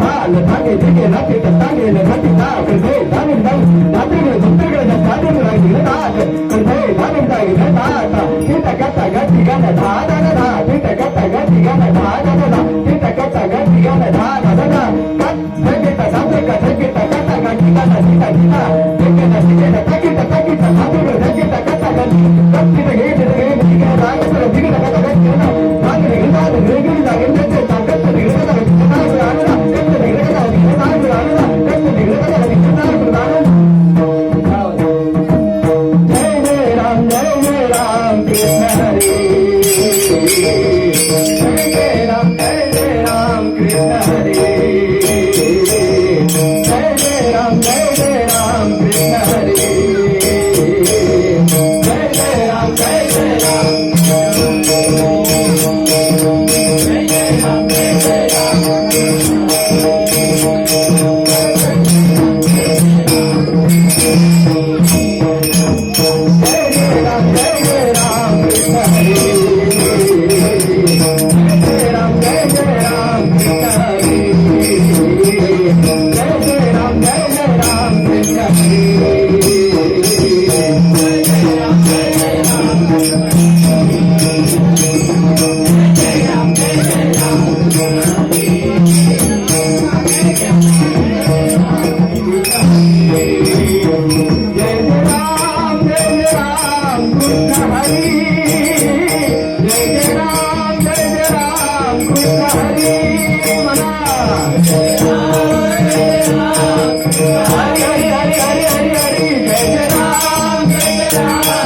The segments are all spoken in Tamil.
பா அந்த தாக்கை தீக்கை நாக்கை தாக்கை என்ன நாட்டி தா கண்டே தானம் தம் தாத்திரிகளை சுத்திரிகளை தாத்திரங்கள் ஆகிடுங்க தா கண்டே தானம் தாகிட தா தா தீட்ட கட்ட கட்டி கண்ட தா தன தா தீட்ட கட்ட கட்டி கண்ட தா தன தா தீட்ட கட்ட கட்டி கண்ட தா தன தா கட் சங்கிட்ட சந்திரிக்க சங்கிட்ட கட்ட கட்டி கண்ட சீட்ட சீட்ட சீக்கிட்ட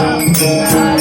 Yeah.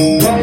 Whoa.